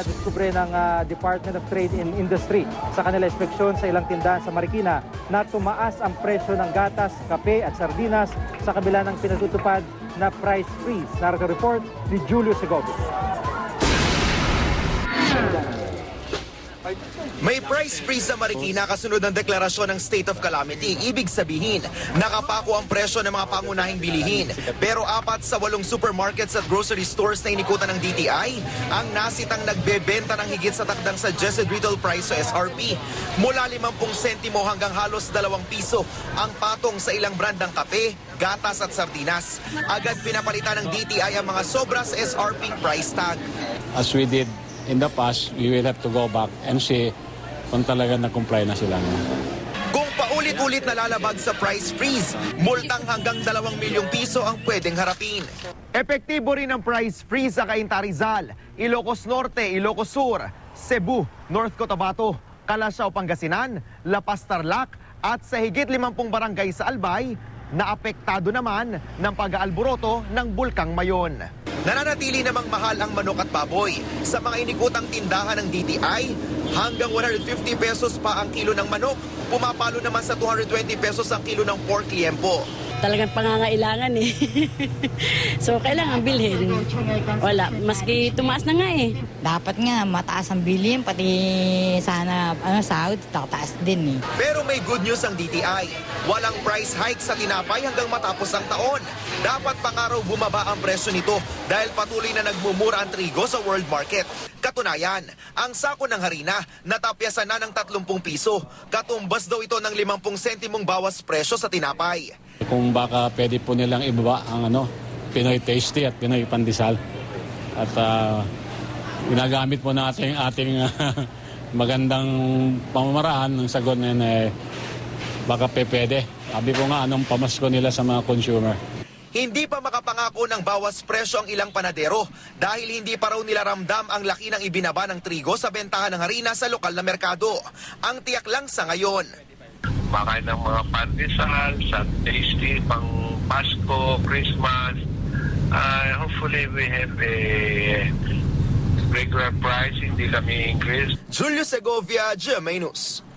Diskubre ng ah, Department of Trade and Industry sa kanila inspeksyon sa ilang tindahan sa Marikina na tumaas ang presyo ng gatas, kape at sardinas sa kabila ng pinatutupad na price freeze. Narito report ni Julio Segovia. May price freeze sa Marikina kasunod ng deklarasyon ng state of calamity. Ibig sabihin, nakapako ang presyo ng mga pangunahing bilihin. Pero apat sa walong supermarkets at grocery stores na inikutan ng DTI, ang nasitang nagbebenta ng higit sa takdang suggested retail price o SRP. Mula 50 sentimo hanggang halos 2 piso ang patong sa ilang brand ng kape, gatas at sardinas. Agad pinapalitan ng DTI ang mga sobra sa SRP price tag. as we did in the past, we will have to go back and see kung talaga na-comply na sila. no? Kung paulit-ulit nalalabag sa price freeze, multang hanggang 2 milyong piso ang pwedeng harapin. Epektibo rin ang price freeze sa Cainta Rizal, Ilocos Norte, Ilocos Sur, Cebu, North Cotabato, Calasiao, Pangasinan, La Paz, Tarlac at sa higit 50 barangay sa Albay na apektado naman ng pag-aalboroto ng Bulkang Mayon. Nananatili namang mahal ang manok at baboy. Sa mga inikutang tindahan ng DTI, hanggang 150 pesos pa ang kilo ng manok. Pumapalo naman sa 220 pesos ang kilo ng pork liempo. talagang pangangailangan eh. so, kailangan bilhin. Wala, maski tumaas na nga eh. Dapat nga mataas ang bilhin, pati sana ano, sahod, tataas din eh. Pero may good news ang DTI. Walang price hike sa tinapay hanggang matapos ang taon. Dapat pangaraw bumaba ang presyo nito dahil patuloy na nagmumura ang trigo sa world market. Katunayan, ang sako ng harina natapyasan na ng 30 piso. Katumbas daw ito ng 50 sentimong bawas presyo sa tinapay. Kung baka pwede po nilang ibaba ang ano, Pinoy Tasty at Pinoy Pandesal. At ah, ginagamit po natin ang ating ah, magandang pamamaraan ng sagot na yun, eh, baka pwede. Sabi ko nga, anong pamasko nila sa mga consumer. Hindi pa makapangako ng bawas presyo ang ilang panadero dahil hindi pa raw nila ramdam ang laki ng ibinaba ng trigo sa bentahan ng harina sa lokal na merkado. Ang tiyak lang sa ngayon, kumakain ng mga pandesal, sa tasty, pang Pasko, Christmas. Uh, hopefully we have a regular price, hindi kami increase. Julio Segovia, GMA News.